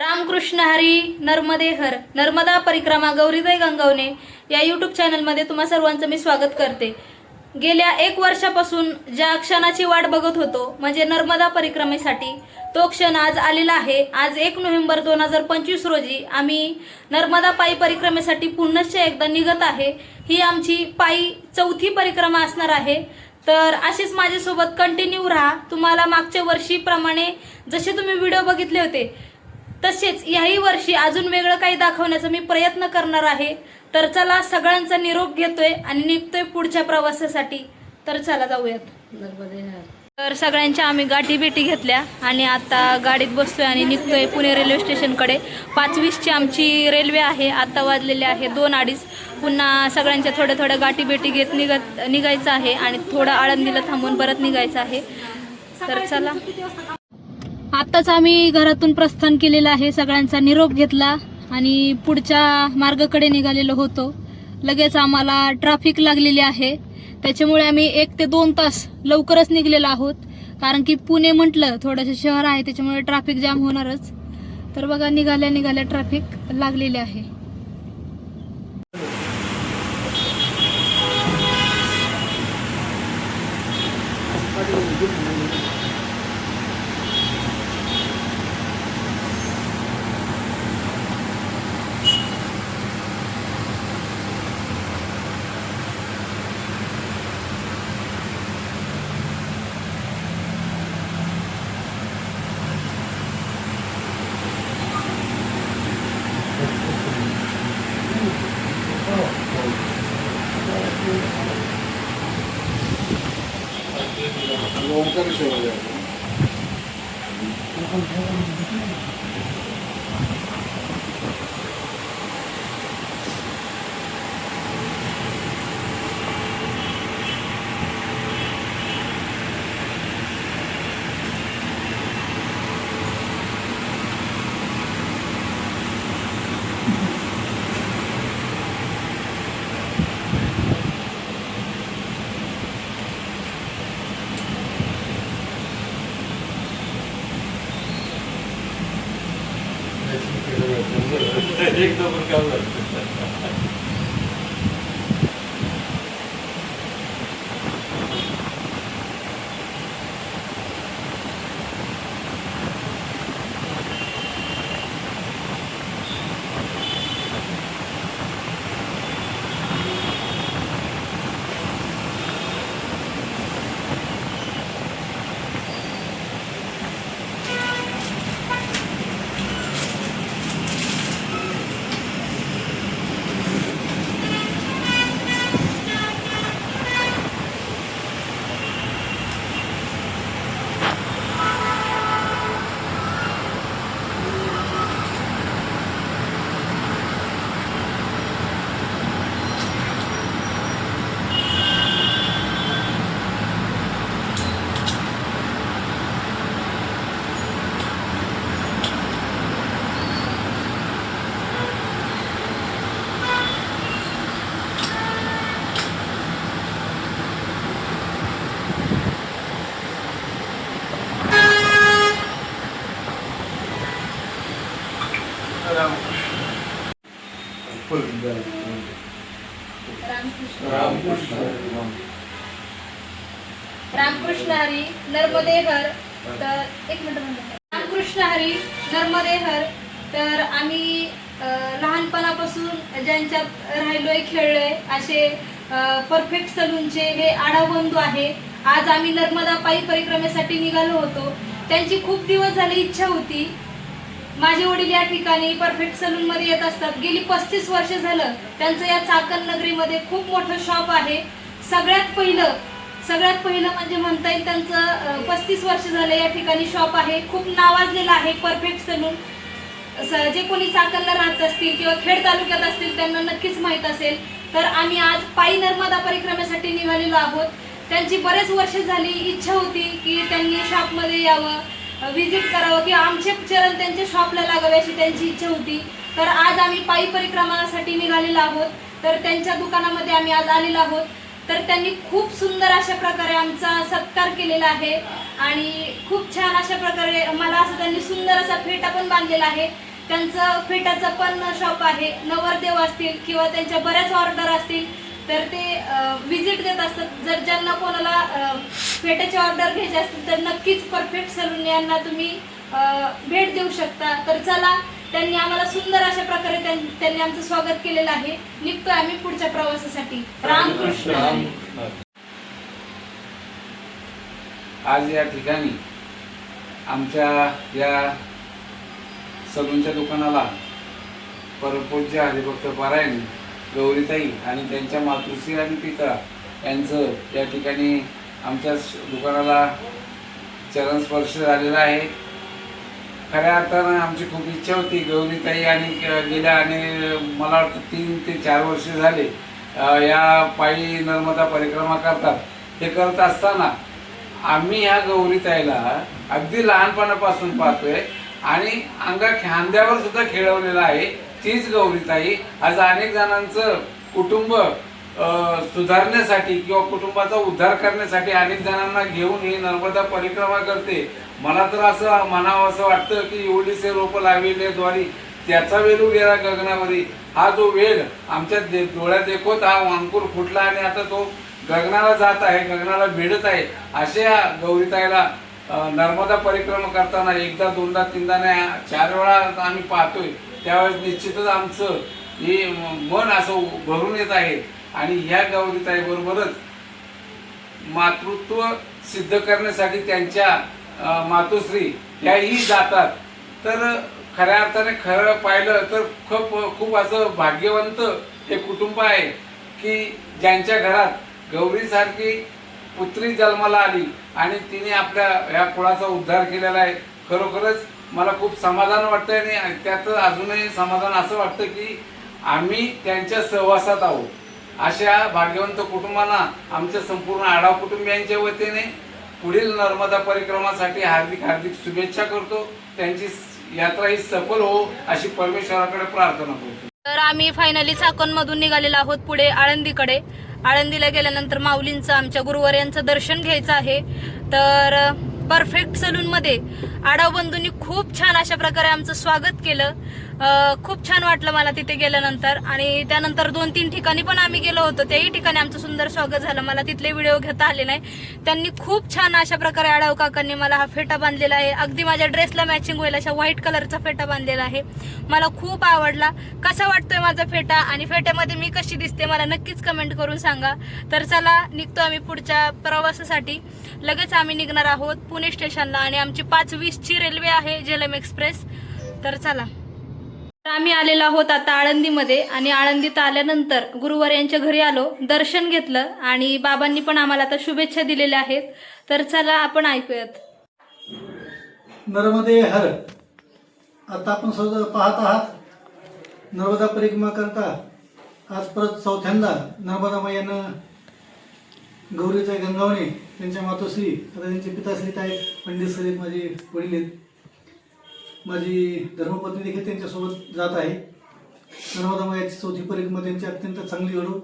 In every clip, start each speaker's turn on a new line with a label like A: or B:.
A: रामकृष्ण हरी नर्मदे हर नर्मदा परिक्रमा गौरीदाई गंगवणे या यूट्यूब चॅनलमध्ये तुम्हा सर्वांचं मी स्वागत करते. गेल्या एक वर्षापासून ज्या क्षणाची वाट बघत होतो म्हणजे नर्मदा परिक्रमेसाठी तो क्षण आज आलेला आहे. आज एक नोव्हेंबर दोन हजार पंचवीस रोजी आम्ही नर्मदा पायी परिक्रमेसाठी पुनश्च एकदा निघत आहे. ही आमची पायी चौथी परिक्रमा असणार आहे. तर असेच माझ्यासोबत कंटिन्यू राहा. तुम्हाला मागच्या वर्षीप्रमाणे जसे तुम्ही व्हिडिओ बघितले होते तसेच याही वर्षी अजून वेगळं काही दाखवण्याचा मी प्रयत्न करणार आहे. तर चला सगळ्यांचा निरोप घेतोय आणि निघतोय पुढच्या प्रवासासाठी. तर चला जाऊयात. तर सगळ्यांच्या आम्ही गाठी भेटी घेतल्या आणि आता गाडीत बसतोय आणि निघतोय पुणे रेल्वे स्टेशनकडे. पाचवीसची आमची रेल्वे आहे आता वाजलेले आहे दोन अडीच. पुन्हा सगळ्यांच्या थोड्या थोड्या गाठी भेटी घेत निघत निघायचं आहे आणि थोडं आळंदीला थांबून परत निघायचं आहे. तर चला. आत्ताच आम्ही घरातून प्रस्थान केलेलं आहे. सगळ्यांचा निरोप घेतला आणि पुढच्या मार्गाकडे निघालेलो होतो. लगेच आम्हाला ट्रॅफिक लागलेली आहे. त्याच्यामुळे आम्ही एक ते दोन तास लवकरच निघलेलो आहोत. कारण की पुणे म्हटलं थोडंसं शहर आहे त्याच्यामुळे ट्रॅफिक जाम होणारच. तर बघा निघाल्या निघाल्या ट्रॅफिक लागलेले आहे. हरी नर्मदे हर तर एक मिनिट रामकृष्ण हरी नर्मदे हर तर आम्ही लहानपणापासून ज्यांच्यात राहिलोय खेळलोय असे परफेक्ट सलूनचे हे आडाबंधू आहे. आज आम्ही नर्मदा पायी परिक्रमेसाठी निघालो होतो. त्यांची खूप दिवस झाली इच्छा होती. माझे वडील या ठिकाणी परफेक्ट सलून मध्ये येत असतात. गेली पस्तीस वर्ष झालं. त्यांचं या चाकण नगरीमध्ये खूप मोठं शॉप आहे. सगळ्यात पहिलं सगळ्यात पहिलं म्हणजे म्हणता येईल त्यांचं पस्तीस वर्ष झालं या ठिकाणी शॉप आहे. खूप नावाजलेलं आहे परफेक्ट सलून स- जे कोणी चाकणला राहत असतील किंवा खेड तालुक्यात असतील त्यांना नक्कीच माहीत असेल. तर आम्ही आज पायी नर्मदा परिक्रमेसाठी निघालेलो आहोत. त्यांची बरेच वर्ष झाली इच्छा होती की त्यांनी शॉपमध्ये यावं व्हिजिट करावं किंवा आमचे चरण त्यांच्या शॉपला लागावे अशी त्यांची इच्छा होती. तर आज आम्ही पायी परिक्रमासाठी निघालेलो आहोत. तर त्यांच्या दुकानामध्ये आम्ही आज आलेलो आहोत. तर त्यांनी खूप सुंदर अशा प्रकारे आमचा सत्कार केलेला आहे. आणि खूप छान अशा प्रकारे मला असं त्यांनी सुंदर असा फेटा पण बांधलेला आहे. त्यांचं फेटाचं पण शॉप आहे. नवरदेव असतील किंवा त्यांच्या बऱ्याच ऑर्डर असतील तर ते विजिट देत असतात. जर ज्यांना कोणाला फेट्याची ऑर्डर घ्यायची असतील तर नक्कीच परफेक्ट सलून यांना तुम्ही भेट देऊ शकता. तर चला त्यांनी आम्हाला सुंदर अशा प्रकारे त्यांनी आमचं स्वागत केलेलं आहे. निघतोय आम्ही पुढच्या प्रवासासाठी. रामकृष्ण.
B: आज या ठिकाणी आमच्या या सलूनच्या दुकानाला परमपूज्य हरिभक्त पारायण गौरीताई आणि त्यांच्या मातृश्री आणि पिता यांचं या ठिकाणी आमच्या दुकानाला चरणस्पर्श झालेला आहे. खऱ्या अर्थानं आमची खूप इच्छा होती गौरीताई आणि गेल्या आणि मला वाटतं तीन ते चार वर्ष झाले या पायी नर्मदा परिक्रमा करतात. हे करत असताना आम्ही ह्या गौरीताईला अगदी लहानपणापासून पाहतोय आणि अंगा खांद्यावर सुद्धा खेळवलेलं आहे तीच गौरीताई. आज अनेक जणांचं कुटुंब सुधारण्यासाठी किंवा कुटुंबाचा उद्धार करण्यासाठी अनेक जणांना घेऊन ही नर्मदा परिक्रमा करते. मला तर असं म्हणावं असं वाटतं की एवढीसे रोपं लाविले द्वारी त्याचा वेलू गेला गगनावरी. हा जो वेल आमच्या दे- डोळ्यात देखोत हा अंकुर फुटला आणि आता तो गगनाला जात आहे गगनाला भिडत आहे अशा गौरीताईला नर्मदा परिक्रमा करताना एकदा दोनदा तीनदा नाही चार वेळा आम्ही पाहतोय. त्यावेळेस निश्चितच आमचं हे मन असं भरून येत आहे. आणि ह्या गौरीताईबरोबरच मातृत्व सिद्ध करण्यासाठी त्यांच्या मातोश्री ह्याही जातात. तर खऱ्या अर्थाने खरं पाहिलं तर खूप खूप असं भाग्यवंत हे कुटुंब आहे की ज्यांच्या घरात गौरीसारखी पुत्री जन्माला आली आणि तिने आपल्या ह्या कुळाचा उद्धार केलेला आहे. खरोखरच मला खूप समाधान वाटतं आणि त्यात अजूनही समाधान असं वाटतं की आम्ही त्यांच्या सहवासात आहोत. अशा भाग्यवंत कुटुंबांना आमच्या संपूर्ण आढाव कुटुंबियांच्या वतीने पुढील नर्मदा परिक्रमासाठी हार्दिक हार्दिक शुभेच्छा करतो. त्यांची यात्रा ही सफल हो अशी परमेश्वराकडे प्रार्थना करतो.
A: तर आम्ही फायनली चाकणमधून निघालेलो आहोत पुढे आळंदीकडे. आळंदीला गेल्यानंतर माऊलींचं आमच्या गुरुवार यांचं दर्शन घ्यायचं आहे. तर परफेक्ट सलून मध्ये आडाव बंधूंनी खूप छान अशा प्रकारे आमचं स्वागत केलं. खूप छान वाटलं मला तिथे गेल्यानंतर. आणि त्यानंतर दोन तीन ठिकाणी पण आम्ही गेलो होतो. त्याही ठिकाणी आमचं सुंदर स्वागत झालं. मला तिथले व्हिडिओ घेता आले नाही. त्यांनी खूप छान अशा प्रकारे आडाव काकांनी मला हा फेटा बांधलेला आहे. अगदी माझ्या ड्रेसला मॅचिंग होईल अशा व्हाईट कलरचा फेटा बांधलेला आहे. मला खूप आवडला. कसा वाटतोय माझा फेटा? आणि फेट्यामध्ये मी कशी दिसते मला नक्कीच कमेंट करून सांगा. तर चला निघतो आम्ही पुढच्या प्रवासासाठी. लगेच आम्ही निघणार आहोत पुणे स्टेशनला आणि आमची पाच वीसची रेल्वे आहे झेलम एक्सप्रेस तर चला. तर आम्ही आलेलो आहोत आता आळंदीमध्ये आणि आळंदीत आल्यानंतर गुरुवार यांच्या घरी आलो दर्शन घेतलं आणि बाबांनी पण आम्हाला आता शुभेच्छा दिलेल्या आहेत. तर चला आपण ऐकूयात.
C: नर्मदे हर. आता आपण सर्व पाहत आहात. नर्मदा परिक्रमा करता. आज परत चौथ्यांदा नर्मदा मैयानं गौरीचा गंगावणे त्यांच्या मातोश्री आता त्यांचे पिताश्री आहेत पंडित सरीत माझे वडील आहेत. माझी धर्मपत्नी देखील त्यांच्यासोबत जात आहे. नर्मदा मैयाची चौथी परिक्रमा त्यांची अत्यंत चांगली घडू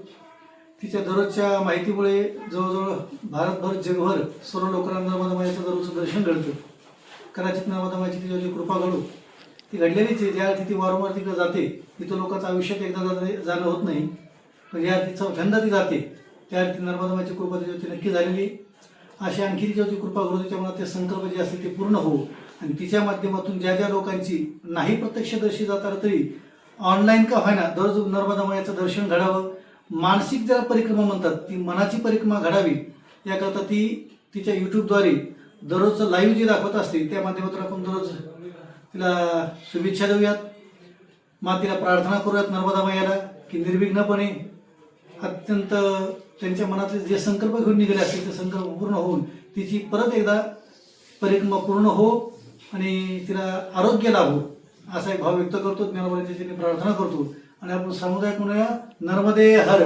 C: तिच्या दररोजच्या माहितीमुळे जवळजवळ भारतभर जगभर सर्व लोकांना नर्मदा मैयाचं दररोजचं दर्शन घडतं. कदाचित नर्मदा माची तिच्यावर जी कृपा घडू ती घडलेलीच आहे. ज्या अर्थी ती वारंवार तिकडे जाते तिथं लोकांचं आयुष्यात एकदा जाणं होत नाही. पण या अर्थी चौथ्यांदा ती जाते त्या अर्थी नर्मदा माची कृपा तिच्यावरती नक्की झालेली अशी आणखी तिच्यावरती कृपा घडू त्याच्यामुळे ते संकल्प जे असतील ते पूर्ण होऊ आणि तिच्या माध्यमातून ज्या ज्या लोकांची नाही प्रत्यक्षदर्शी जाताना तरी ऑनलाईन का होईना दररोज नर्मदा मायाचं दर्शन घडावं मानसिक ज्याला परिक्रमा म्हणतात ती मनाची परिक्रमा घडावी याकरता ती तिच्या यूट्यूबद्वारे दररोजचं लाईव्ह जे दाखवत असते त्या माध्यमातून आपण दररोज तिला शुभेच्छा देऊयात. मातीला प्रार्थना करूयात नर्मदा मैयाला की निर्विघ्नपणे अत्यंत त्यांच्या मनातले जे संकल्प घेऊन निघाले असतील ते संकल्प पूर्ण होऊन तिची परत एकदा परिक्रमा पूर्ण हो. आणि तिला आरोग्य लाभो असा एक भाव व्यक्त करतो ज्ञानोबाच्या प्रार्थना करतो. आणि आपण सामुदायिक म्हणूया नर्मदे हर.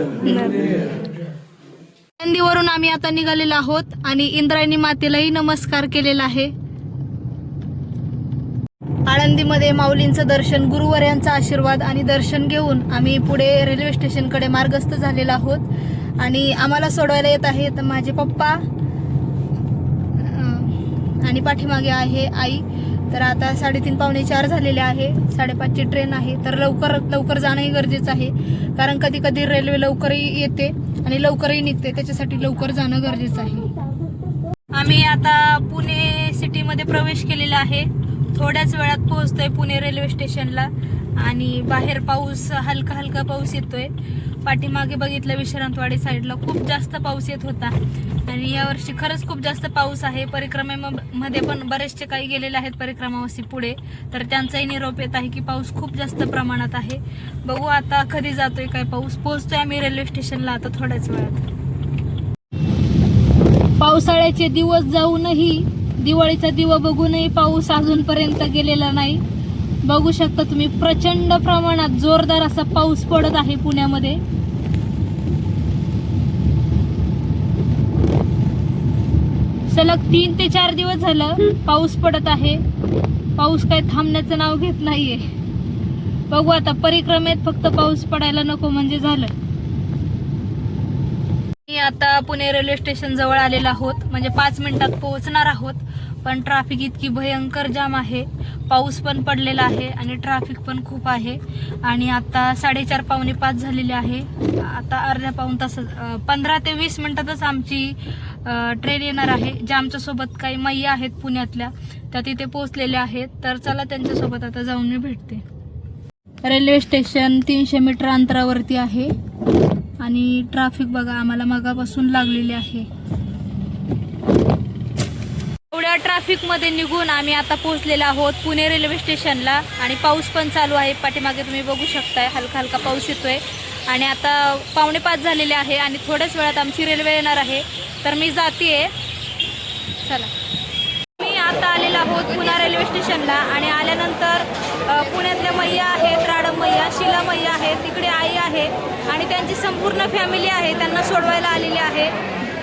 A: आळंदीवरून आम्ही आता निघालेलो आहोत आणि इंद्रायणी मातेलाही नमस्कार केलेला आहे. आळंदीमध्ये माऊलींचं दर्शन गुरुवार यांचा आशीर्वाद आणि दर्शन घेऊन आम्ही पुढे रेल्वे स्टेशनकडे मार्गस्थ झालेलो आहोत. आणि आम्हाला सोडवायला येत आहेत माझे पप्पा आणि पाठीमागे आहे आई. तर आता साडेतीन पावणे चार झालेले आहे. साडेपाचची ट्रेन आहे. तर लवकर लवकर जाणंही गरजेचं आहे. कारण कधी कधी रेल्वे लवकरही येते आणि लवकरही निघते. त्याच्यासाठी लवकर जाणं गरजेचं आहे. आम्ही आता पुणे सिटीमध्ये प्रवेश केलेला आहे. थोड्याच वेळात पोहोचतोय पुणे रेल्वे स्टेशनला आणि बाहेर पाऊस हलका हलका पाऊस येतोय. पाठीमागे बघितलं विश्रांतवाडी साईडला खूप जास्त पाऊस येत होता. आणि यावर्षी खरंच खूप जास्त पाऊस आहे. परिक्रमेमध्ये पण बरेचसे काही गेलेले आहेत परिक्रमावासी पुढे. तर त्यांचाही निरोप येत आहे की पाऊस खूप जास्त प्रमाणात आहे. बघू आता कधी जातोय काय पाऊस. पोहोचतोय आम्ही रेल्वे स्टेशनला आता थोड्याच वेळात. पावसाळ्याचे दिवस जाऊनही दिवाळीचा दिवा बघूनही पाऊस अजूनपर्यंत गेलेला नाही. बघू शकता तुम्ही प्रचंड प्रमाणात जोरदार असा पाऊस पडत आहे पुण्यामध्ये. सलग तीन ते चार दिवस झालं पाऊस पडत आहे. पाऊस काही थांबण्याचं नाव घेत नाहीये. बघू आता परिक्रमेत फक्त पाऊस पडायला नको म्हणजे झालं. मी आता पुणे रेल्वे स्टेशन जवळ आलेलो आहोत. म्हणजे पाच मिनिटात पोहोचणार आहोत. पण ट्रॅफिक इतकी भयंकर जाम आहे. पाऊस पण पडलेला आहे आणि ट्रॅफिक पण खूप आहे. आणि आता साडेचार पावणे पाच झालेले आहे. आता अर्ध्या पाऊन तास पंधरा ते वीस मिनिटातच आमची ट्रेन येणार आहे. ज्या आमच्यासोबत काही मैया आहेत पुण्यातल्या त्या तिथे पोहोचलेल्या आहेत. तर चला त्यांच्यासोबत आता जाऊन मी भेटते. रेल्वे स्टेशन तीनशे मीटर अंतरावरती आहे. आणि ट्रॅफिक बघा आम्हाला मगापासून लागलेली आहे. ट्रॅफिकमध्ये निघून आम्ही आता पोहोचलेलो आहोत पुणे रेल्वे स्टेशनला आणि पाऊस पण चालू आहे. पाठीमागे तुम्ही बघू शकताय हलका हलका पाऊस येतोय. आणि आता पावणे पाच झालेले आहे आणि थोड्याच वेळात आमची रेल्वे येणार आहे. तर मी जाते चला. मी आता आलेलो आहोत पुणे रेल्वे स्टेशनला आणि आल्यानंतर पुण्यातल्या मैया आहेत राडम मैया शिला मैया आहेत तिकडे आई आहे. आणि त्यांची संपूर्ण फॅमिली आहे. त्यांना सोडवायला आलेली आहे.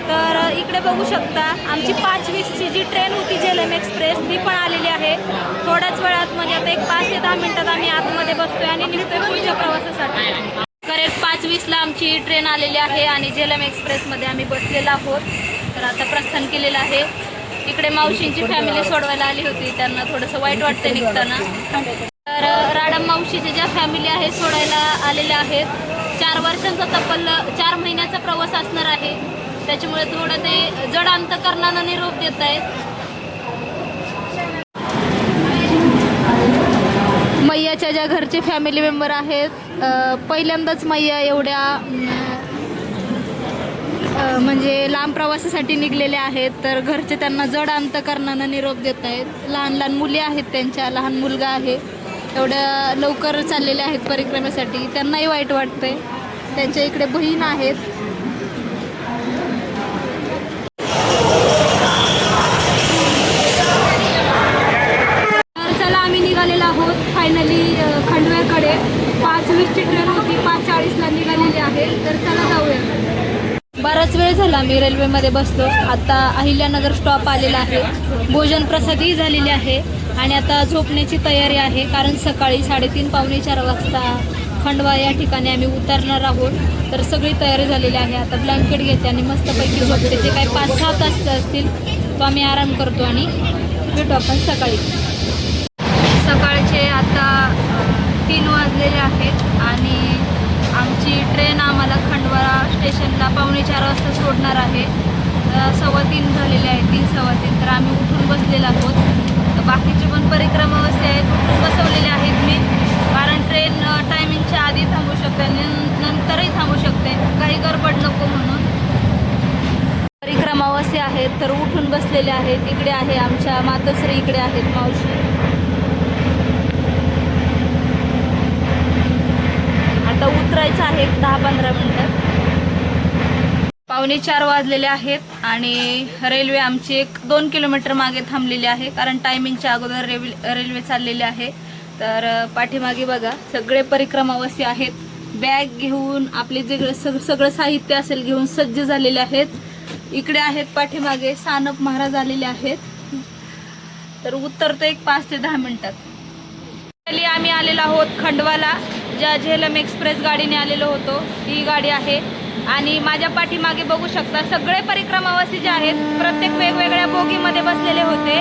A: तर इकडे बघू शकता आमची पाच वीसची जी ट्रेन होती जेलम एक्सप्रेस ती पण आलेली आहे. थोड्याच वेळात म्हणजे आता एक पाच ते दहा मिनिटात आम्ही आतमध्ये बसतोय आणि निघतोय पुढच्या प्रवासासाठी. करेक्ट पाच वीसला आमची ट्रेन आलेली आहे आणि जेलम एक्सप्रेसमध्ये आम्ही बसलेलो आहोत. तर आता प्रस्थान केलेलं आहे. इकडे मावशींची फॅमिली सोडवायला आली होती त्यांना थोडंसं वाईट वाटतं निघताना. तर राडम मावशीच्या ज्या फॅमिली आहेत सोडायला आलेल्या आहेत. चार वर्षांचा तब्बल चार महिन्याचा प्रवास असणार आहे. त्याच्यामुळे थोडं ते जड अंतकरणानं निरोप देत आहेत. मैयाच्या ज्या घरचे फॅमिली मेंबर आहेत पहिल्यांदाच मैया एवढ्या म्हणजे लांब प्रवासासाठी निघलेले आहेत तर घरचे त्यांना जड अंतकरणानं निरोप देत आहेत. लहान लहान मुली आहेत त्यांच्या लहान मुलगा आहे. एवढ्या लवकर चाललेल्या आहेत परिक्रमेसाठी. त्यांनाही वाईट वाटतंय. त्यांच्या इकडे बहीण आहेत. फायनली खंडव्याकडे पाच वीसची ट्रेन होती पाच चाळीसला निघालेली आहे. तर चला जाऊया. बराच वेळ झाला मी रेल्वेमध्ये बसलो. आता अहिल्यानगर स्टॉप आलेला आहे. भोजन प्रसादही झालेली आहे. आणि आता झोपण्याची तयारी आहे कारण सकाळी साडेतीन पावणे चार वाजता खंडवा या ठिकाणी आम्ही उतरणार आहोत. तर सगळी तयारी झालेली आहे. आता ब्लँकेट घेते आणि मस्तपैकी झोपते. जे काही पाच सहा तास असतील तो आम्ही आराम करतो आणि भेटू आपण सकाळी. सकाळचे आता तीन वाजलेले आहेत आणि आमची ट्रेन आम्हाला खंडवारा स्टेशनला पावणे चार वाजता सोडणार आहे. सव्वा तीन झालेले आहेत तीन सव्वा तीन. तर आम्ही उठून बसलेलो आहोत. तर बाकीचे पण परिक्रमावस्थे आहेत उठून बसवलेले आहेत मी. कारण ट्रेन टायमिंगच्या आधी थांबू शकते आणि नंतरही थांबू शकते. काही गडबड नको म्हणून. परिक्रमावासी आहेत तर उठून बसलेले आहेत. इकडे आहे आमच्या मातोश्री इकडे आहेत मावशी. आता आहे एक दहा पंधरा मिनटं. पावणे चार वाजलेले आहेत आणि रेल्वे आमची एक दोन किलोमीटर मागे थांबलेली आहे कारण टायमिंगच्या अगोदर रेल्वे रेल्वे चाललेली आहे. तर पाठीमागे बघा सगळे परिक्रमावासी आहेत. बॅग घेऊन आपले जे सग सगळं साहित्य असेल घेऊन सज्ज झालेले आहेत. इकडे आहेत पाठीमागे सानप महाराज आलेले आहेत. तर उत्तर तर एक पाच ते दहा मिनिटात. आम्ही आलेलो आहोत खंडवाला. ज्या झेलम एक्सप्रेस गाडीने आलेलो होतो ही गाडी आहे. आणि माझ्या पाठीमागे बघू शकता सगळे परिक्रमावासी जे आहेत प्रत्येक वेगवेगळ्या बोगीमध्ये बसलेले होते.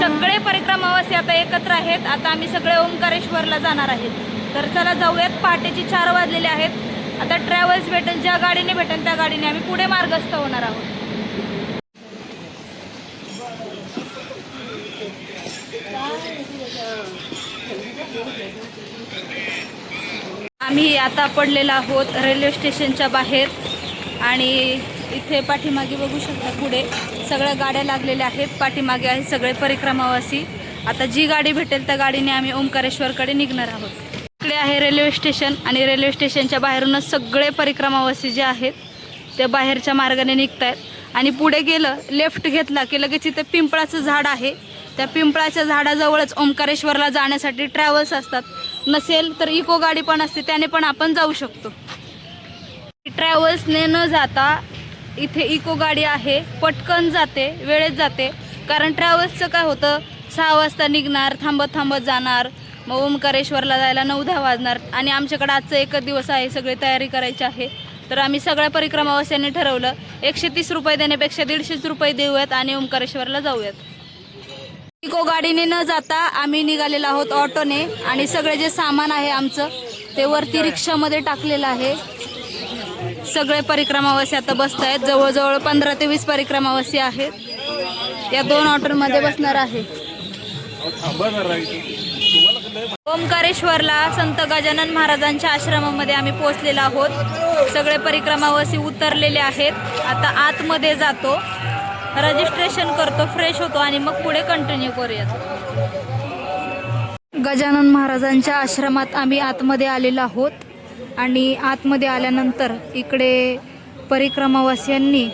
A: सगळे परिक्रमावासी आता एकत्र आहेत. आता आम्ही सगळे ओंकारेश्वरला जाणार आहेत. तर चला जाऊयात पहाटेची चार वाजलेले आहेत. आता ट्रॅव्हल्स भेटेल ज्या गाडीने भेटेल त्या गाडीने आम्ही पुढे मार्गस्थ होणार आहोत. आम्ही आता पडलेलो आहोत रेल्वे स्टेशनच्या बाहेर आणि इथे पाठीमागे बघू शकता पुढे सगळ्या गाड्या लागलेल्या आहेत. पाठीमागे आहेत सगळे परिक्रमावासी. आता जी गाडी भेटेल त्या गाडीने आम्ही ओंकारेश्वरकडे निघणार आहोत. इकडे आहे रेल्वे स्टेशन आणि रेल्वे स्टेशनच्या बाहेरूनच सगळे परिक्रमावासी जे आहेत ते बाहेरच्या मार्गाने निघत आहेत आणि पुढे गेलं लेफ्ट घेतला की लगेच इथे पिंपळाचं झाड आहे. त्या पिंपळाच्या झाडाजवळच ओंकारेश्वरला जाण्यासाठी ट्रॅव्हल्स असतात. नसेल तर इको गाडी पण असते त्याने पण आपण जाऊ शकतो. ट्रॅव्हल्सने न जाता इथे इको गाडी आहे पटकन जाते वेळेत जाते. कारण ट्रॅव्हल्सचं काय होतं सहा वाजता निघणार थांबत थांबत जाणार मग ओंकारेश्वरला जायला नऊ दहा वाजणार. आणि आमच्याकडे आजचं एकच दिवस आहे सगळी तयारी करायची आहे. तर आम्ही सगळ्या परिक्रमावास्यांनी ठरवलं एकशे तीस रुपये देण्यापेक्षा दीडशेच रुपये देऊयात आणि ओंकारेश्वरला जाऊयात. इको गाडीने न जाता आम्ही निघालेलो आहोत ऑटोने आणि सगळे जे सामान आहे आमचं ते वरती रिक्षामध्ये टाकलेलं आहे. सगळे परिक्रमावासी आता बसत आहेत जवळजवळ पंधरा ते वीस परिक्रमावासी आहेत. या दोन ऑटोमध्ये बसणार आहे. ओंकारेश्वरला संत गजानन महाराजांच्या आश्रमामध्ये आम्ही पोहोचलेलो आहोत. सगळे परिक्रमावासी उतरलेले आहेत. आता आतमध्ये जातो. रजिस्ट्रेशन करतो फ्रेश होतो आणि मग पुढे कंटिन्यू करूयात. गजानन महाराजांच्या आश्रमात आम्ही आतमध्ये आलेलो आहोत. आणि आतमध्ये आल्यानंतर इकडे परिक्रमावासियांनी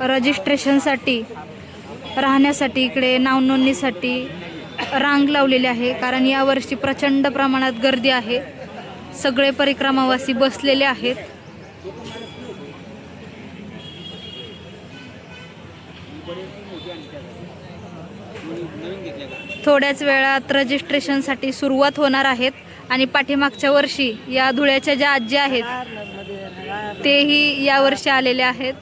A: रजिस्ट्रेशनसाठी राहण्यासाठी इकडे नावनोंदणीसाठी रांग लावलेली आहे. कारण यावर्षी प्रचंड प्रमाणात गर्दी आहे. सगळे परिक्रमावासी बसलेले आहेत. थोड्याच वेळात रजिस्ट्रेशनसाठी सुरुवात होणार आहेत आणि पाठीमागच्या वर्षी या धुळ्याच्या ज्या आजी आहेत तेही यावर्षी आलेले आहेत.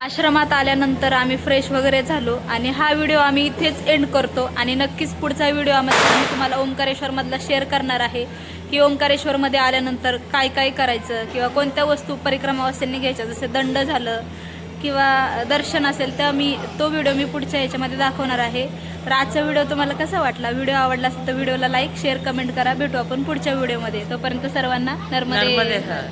A: आश्रमात आल्यानंतर आम्ही फ्रेश वगैरे झालो आणि हा व्हिडिओ आम्ही इथेच एंड करतो आणि नक्कीच पुढचा व्हिडिओ आम्ही तुम्हाला ओंकारेश्वरमधला शेअर करणार आहे की ओंकारेश्वरमध्ये आल्यानंतर काय काय करायचं किंवा कोणत्या वस्तू परिक्रमावस्थेने घ्यायच्या जसं दंड झालं किंवा दर्शन असेल तर मी तो व्हिडिओ मी पुढच्या याच्यामध्ये दाखवणार आहे. तर आजचा व्हिडिओ तुम्हाला कसा वाटला? व्हिडिओ आवडला असेल तर व्हिडिओला लाईक शेअर कमेंट करा. भेटू आपण पुढच्या व्हिडिओमध्ये तोपर्यंत सर्वांना नर्मदे.
D: नर्मदे हर